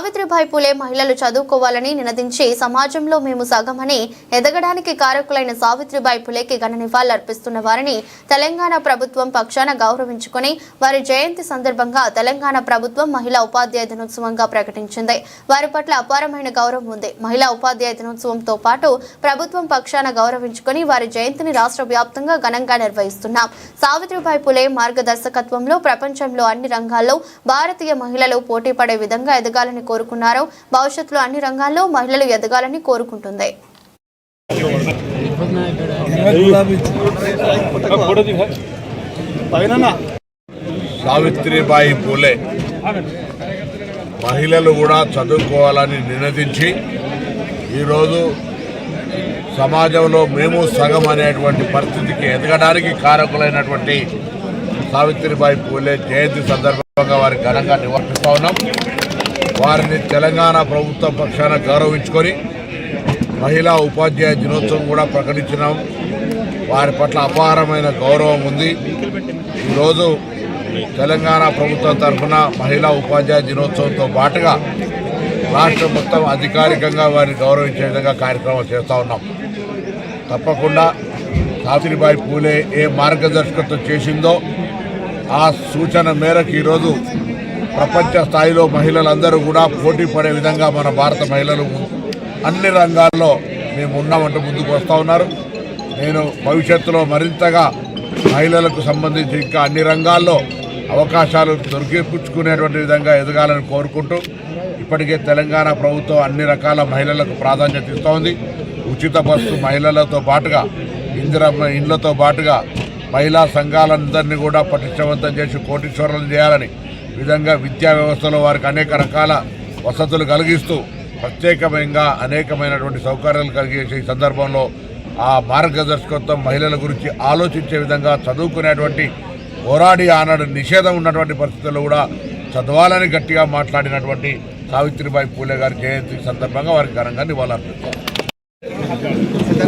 సావిత్రిబాయి పూలే మహిళలు చదువుకోవాలని నినదించి సమాజంలో మేము సగమని ఎదగడానికి కారకులైన సావిత్రిబాయి పూలేకి ఘన నివాళులర్పిస్తున్న వారిని తెలంగాణ ప్రభుత్వం పక్షాన గౌరవించుకొని వారి జయంతి సందర్భంగా తెలంగాణ ప్రభుత్వం మహిళా ఉపాధ్యాయ దినోత్సవంగా ప్రకటించింది. వారి పట్ల అపారమైన గౌరవం ఉంది. మహిళా ఉపాధ్యాయ దినోత్సవంతో పాటు ప్రభుత్వం పక్షాన గౌరవించుకొని వారి జయంతిని రాష్ట్ర వ్యాప్తంగా ఘనంగా నిర్వహిస్తున్నాం. సావిత్రిబాయి పులే మార్గదర్శకత్వంలో ప్రపంచంలో అన్ని రంగాల్లో భారతీయ మహిళలు పోటీ పడే విధంగా ఎదగాలని కోరుకున్నారు భవిష్యత్తులో అన్ని రంగాల్లో మహిళలు ఎదగాలని కోరుకుంటుంది. సావిత్రిబాయి పూలే మహిళలు కూడా చదువుకోవాలని నినదించి ఈరోజు సమాజంలో మేము సగం అనేటువంటి పరిస్థితికి ఎదగడానికి కారకులైనటువంటి సావిత్రిబాయి పూలే జయంతి సందర్భంగా వారి ఘనంగా నివర్తిస్తా ఉన్నాం. వారిని తెలంగాణ ప్రభుత్వ పక్షాన గౌరవించుకొని మహిళా ఉపాధ్యాయ దినోత్సవం కూడా ప్రకటించినాం. వారి పట్ల అపారమైన గౌరవం ఉంది. ఈరోజు తెలంగాణ ప్రభుత్వం తరఫున మహిళా ఉపాధ్యాయ దినోత్సవంతో పాటుగా రాష్ట్రం మొత్తం అధికారికంగా వారిని గౌరవించే విధంగా కార్యక్రమం చేస్తూ ఉన్నాం. తప్పకుండా సావిత్రిబాయి పూలే ఏ మార్గదర్శకత్వం చేసిందో ఆ సూచన మేరకు ఈరోజు ప్రపంచ స్థాయిలో మహిళలందరూ కూడా పోటీ పడే విధంగా మన భారత మహిళలు అన్ని రంగాల్లో మేము ఉన్నామంటూ ముందుకు వస్తూ ఉన్నారు. నేను భవిష్యత్తులో మరింతగా మహిళలకు సంబంధించి ఇంకా అన్ని రంగాల్లో అవకాశాలు దొరికిపుచ్చుకునేటువంటి విధంగా ఎదగాలని కోరుకుంటూ ఇప్పటికే తెలంగాణ ప్రభుత్వం అన్ని రకాల మహిళలకు ప్రాధాన్యత ఇస్తోంది ఉచిత బస్సు మహిళలతో పాటుగా ఇందిరమ్మ ఇండ్లతో పాటుగా మహిళా సంఘాలందరినీ కూడా పటిష్టవంతం చేసి కోటీశ్వరులు చేయాలని విధంగా విద్యా వ్యవస్థలో వారికి అనేక రకాల వసతులు కలిగిస్తూ ప్రత్యేకమైన అనేకమైనటువంటి సౌకర్యాలు కలిగేసే ఈ సందర్భంలో ఆ మార్గదర్శకత్వం మహిళల గురించి ఆలోచించే విధంగా చదువుకునేటువంటి పోరాడి ఆనాడు నిషేధం ఉన్నటువంటి పరిస్థితుల్లో కూడా చదవాలని గట్టిగా మాట్లాడినటువంటి సావిత్రిబాయి పూలే గారి జయంతి సందర్భంగా వారికి ఘనంగా నివాళులర్పిస్తారు